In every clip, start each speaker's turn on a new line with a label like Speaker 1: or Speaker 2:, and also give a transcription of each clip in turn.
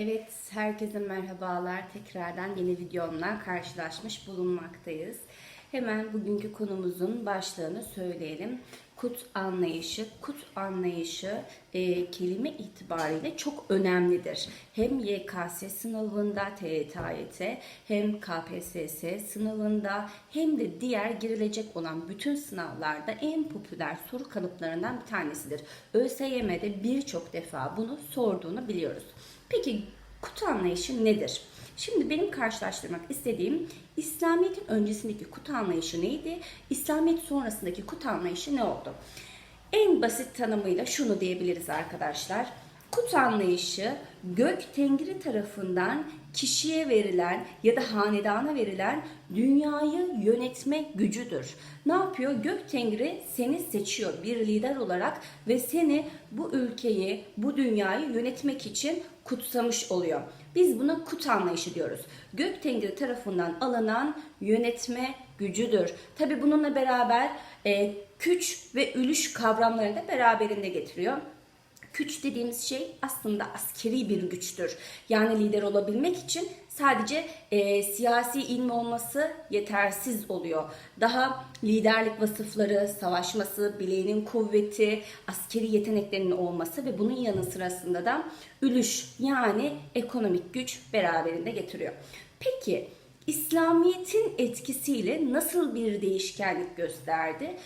Speaker 1: Evet, herkese merhabalar. Tekrardan yeni videomla karşılaşmış bulunmaktayız. Hemen bugünkü konumuzun başlığını söyleyelim. Kut anlayışı. Kut anlayışı e, kelime itibariyle çok önemlidir. Hem YKS sınavında, TYT, AYT, hem KPSS sınavında hem de diğer girilecek olan bütün sınavlarda en popüler soru kalıplarından bir tanesidir. ÖSYM'de birçok defa bunu sorduğunu biliyoruz. Peki kutu anlayışı nedir? Şimdi benim karşılaştırmak istediğim İslamiyet'in öncesindeki kutu anlayışı neydi? İslamiyet sonrasındaki kutu anlayışı ne oldu? En basit tanımıyla şunu diyebiliriz arkadaşlar. Kut anlayışı gök tengri tarafından kişiye verilen ya da hanedana verilen dünyayı yönetme gücüdür. Ne yapıyor? Gök tengri seni seçiyor bir lider olarak ve seni bu ülkeyi, bu dünyayı yönetmek için kutsamış oluyor. Biz buna kut anlayışı diyoruz. Gök tengri tarafından alınan yönetme gücüdür. Tabi bununla beraber e, küç ve ülüş kavramlarını da beraberinde getiriyor. Güç dediğimiz şey aslında askeri bir güçtür. Yani lider olabilmek için sadece e, siyasi ilmi olması yetersiz oluyor. Daha liderlik vasıfları, savaşması, bileğinin kuvveti, askeri yeteneklerinin olması ve bunun yanı sırasında da ülüş yani ekonomik güç beraberinde getiriyor. Peki İslamiyet'in etkisiyle nasıl bir değişkenlik gösterdi?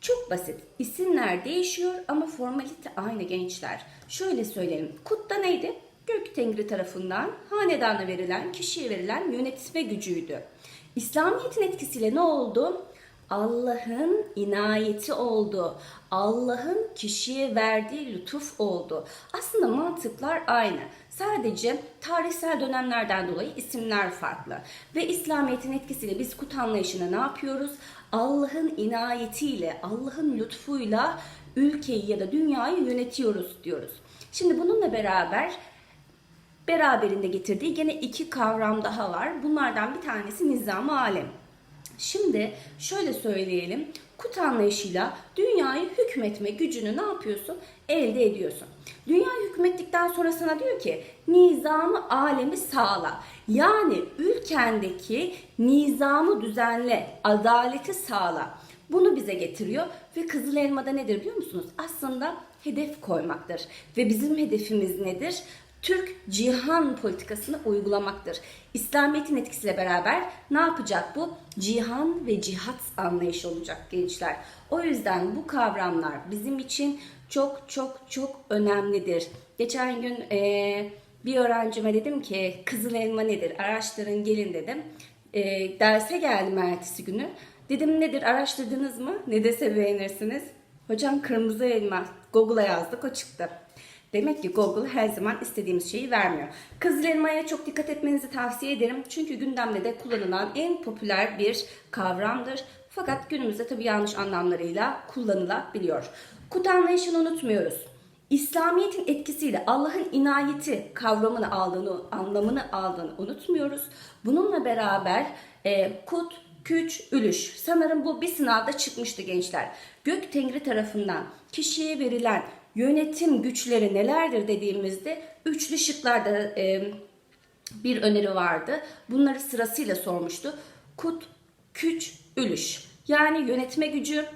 Speaker 1: Çok basit. İsimler değişiyor ama formalite aynı gençler. Şöyle söyleyelim. Kutta neydi? Gök Tengri tarafından hanedana verilen, kişiye verilen yönetme gücüydü. İslamiyet'in etkisiyle ne oldu? Allah'ın inayeti oldu. Allah'ın kişiye verdiği lütuf oldu. Aslında mantıklar aynı. Sadece tarihsel dönemlerden dolayı isimler farklı. Ve İslamiyet'in etkisiyle biz kut anlayışını ne yapıyoruz? Allah'ın inayetiyle, Allah'ın lütfuyla ülkeyi ya da dünyayı yönetiyoruz diyoruz. Şimdi bununla beraber beraberinde getirdiği gene iki kavram daha var. Bunlardan bir tanesi nizam alem. Şimdi şöyle söyleyelim. Kut anlayışıyla dünyayı hükmetme gücünü ne yapıyorsun? Elde ediyorsun. Dünyayı hükmettikten sonra sana diyor ki nizamı alemi sağla. Yani ülkendeki nizamı düzenle, adaleti sağla. Bunu bize getiriyor ve Kızıl Elma'da nedir biliyor musunuz? Aslında hedef koymaktır. Ve bizim hedefimiz nedir? Türk cihan politikasını uygulamaktır. İslamiyet'in etkisiyle beraber ne yapacak bu? Cihan ve cihat anlayışı olacak gençler. O yüzden bu kavramlar bizim için çok çok çok önemlidir. Geçen gün e, bir öğrencime dedim ki Kızıl Elma nedir? Araştırın gelin dedim. E, derse geldim ertesi günü. Dedim nedir araştırdınız mı? Ne dese beğenirsiniz. Hocam kırmızı elma. Google'a yazdık o çıktı. Demek ki Google her zaman istediğimiz şeyi vermiyor. Kızıl çok dikkat etmenizi tavsiye ederim. Çünkü gündemde de kullanılan en popüler bir kavramdır. Fakat günümüzde tabii yanlış anlamlarıyla kullanılabiliyor. Kut anlayışını unutmuyoruz. İslamiyet'in etkisiyle Allah'ın inayeti kavramını aldığını, anlamını aldığını unutmuyoruz. Bununla beraber e, kut, küç, ülüş. Sanırım bu bir sınavda çıkmıştı gençler. Gök Tengri tarafından kişiye verilen yönetim güçleri nelerdir dediğimizde üçlü şıklarda e, bir öneri vardı. Bunları sırasıyla sormuştu. Kut, küç, ülüş. Yani yönetme gücü,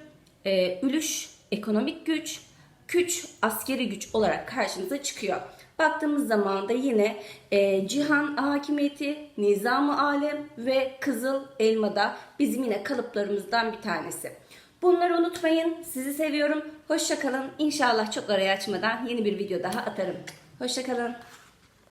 Speaker 1: e, ülüş, ekonomik güç, küç, askeri güç olarak karşımıza çıkıyor. Baktığımız zaman da yine e, cihan hakimiyeti, nizam-ı alem ve kızıl elmada bizim yine kalıplarımızdan bir tanesi. Bunları unutmayın. Sizi seviyorum. Hoşçakalın. İnşallah çok araya açmadan yeni bir video daha atarım. Hoşçakalın.